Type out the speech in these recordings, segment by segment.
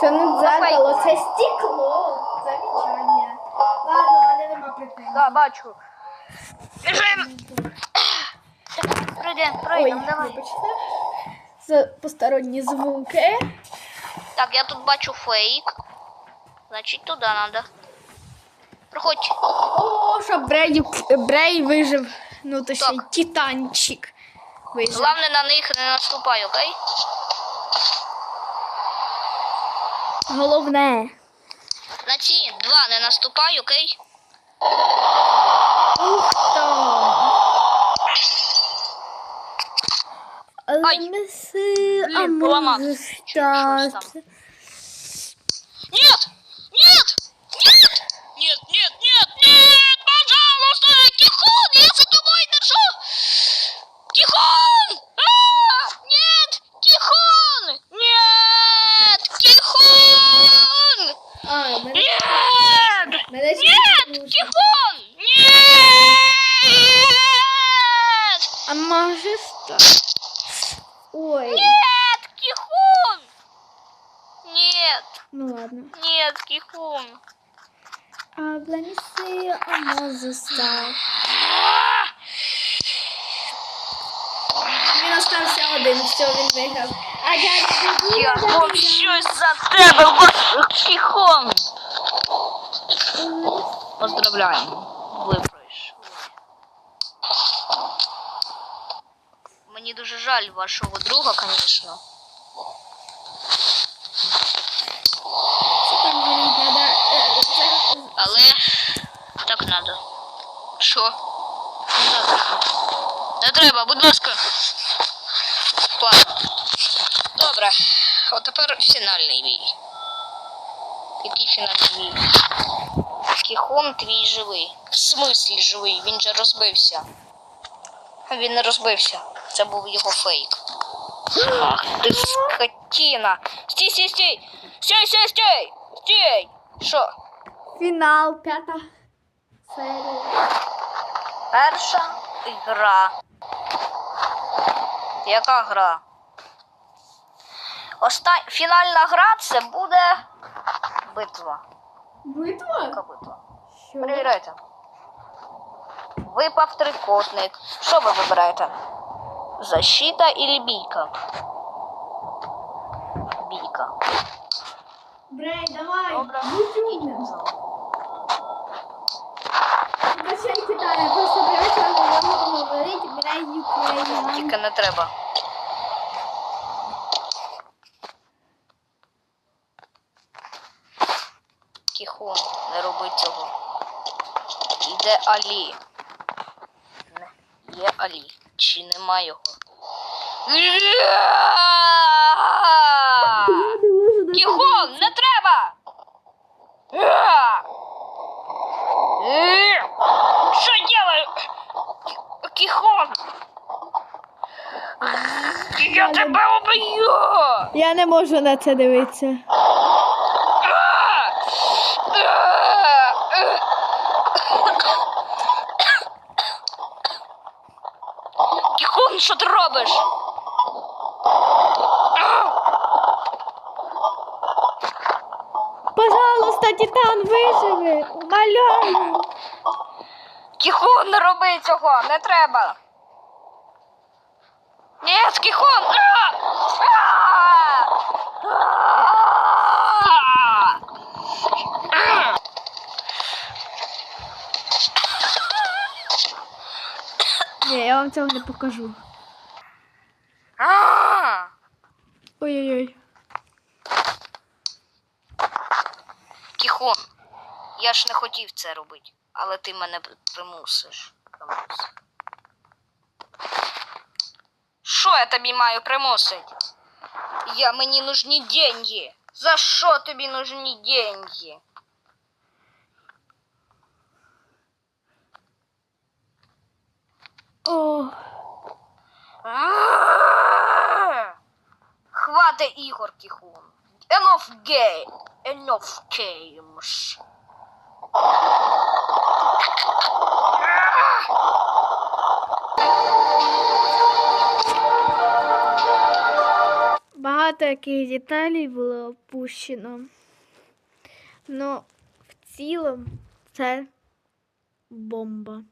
Це не дзеркало, це стекло. Замічання. Ладно, в мене нема претензій. Да, бачу. Біжим. Пройдемо, Ой, пройдемо, давай. вибачте. За посторонні звуки. Так, я тут бачу фейк. Значить, туди треба. Проходь. О, щоб Брей, Брей вижив. Ну, то ще й Так. титанчик вижив. Главне на них не наступай, окей? Головне. На ці два не наступай, окей? Ух. Ай. Неси, а Блін, поламав. Що, щось там. Нет! Нет! Тихон! Нет! А може стати. Ой. Нет! Тихон! Нет! Ну ладно. Нет, Тихон! А Бленси, а стати. Він остався один, все, він виграв. А я Я помщусь за тебе, Тихон! Поздравляємо, ви пройшли. Мені дуже жаль вашого друга, звісно. Е, Але так надо. Що? Не треба. Не треба, будь ласка. Ладно. Добре. От тепер фінальний бій. Який фінальний бій? Кіхон твій живий. В смислі живий? Він же розбився. Він не розбився. Це був його фейк. Ах ти скотіна. Стій, стій, стій! Стій, стій, стій! Стій! Що? Фінал, п'ята серія. Перша гра. Яка гра? Оста... Фінальна гра це буде битва. Битва? Яка битва? Перевіряйте. Випав трикутник. Що ви вибираєте? Защита или бійка? Бійка. Брей, давай, Добре. Прощай, Китая, просто привычно говорю, говорить, Брей, Україна. Тільки не треба. Кіхон, не роби цього. Іде Алі. Є Алі. Чи нема його? Кіхон, не треба! Що делаю? Кіхон! Я тебе уб'ю! Я не можу на це дивитися. Кіхон, що ти робиш? Пожалуйста, Титан, виживи. Умоляю. Кіхон, не роби цього, не треба. Ні, Кіхон! А! А! А! Ні, я вам цього не покажу. А! Ой-ой-ой. Кіхон, я ж не хотів це робити, але ти мене примусиш. Примус. Що я тобі маю примусити? Я мені нужні деньги. За що тобі нужні деньги? О, А! Хвати ігор, Кіхон. Enough game. Enough games. багато яких деталей було опущено. Но в цілому це бомба.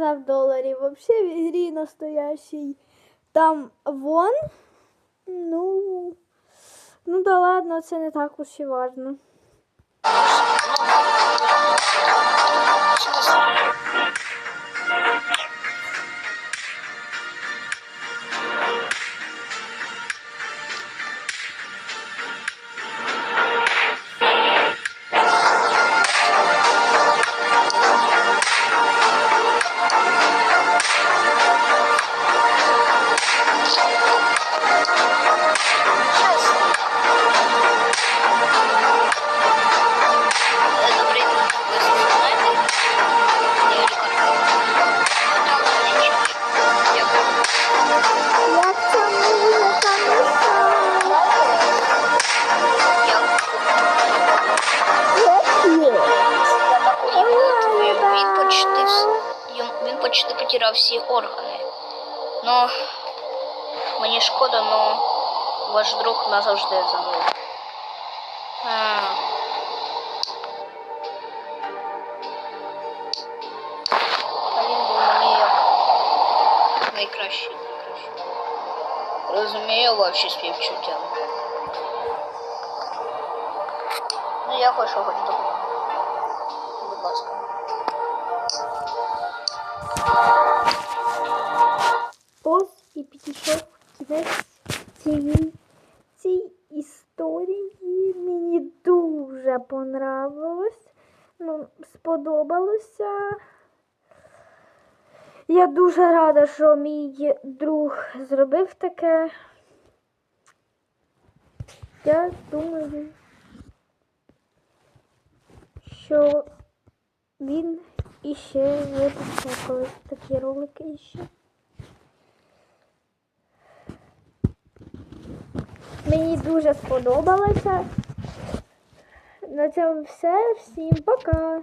Сказав доларів. Взагалі в ігрі настоящий. Там вон. Ну. Ну да ладно, це не так уж і важно. почти потеряв всі органи. Ну мені шкода, но ваш друг назавжди загинув. А. А він був мені як найкращий, найкращий. Розумію ваші співчуття. Ну, я хочу хоч допомогти. Сподобалося. Я дуже рада, що мій друг зробив таке. Я думаю, що він іще випустить колись такі ролики іще. Мені дуже сподобалося. На цьому все. Всім пока.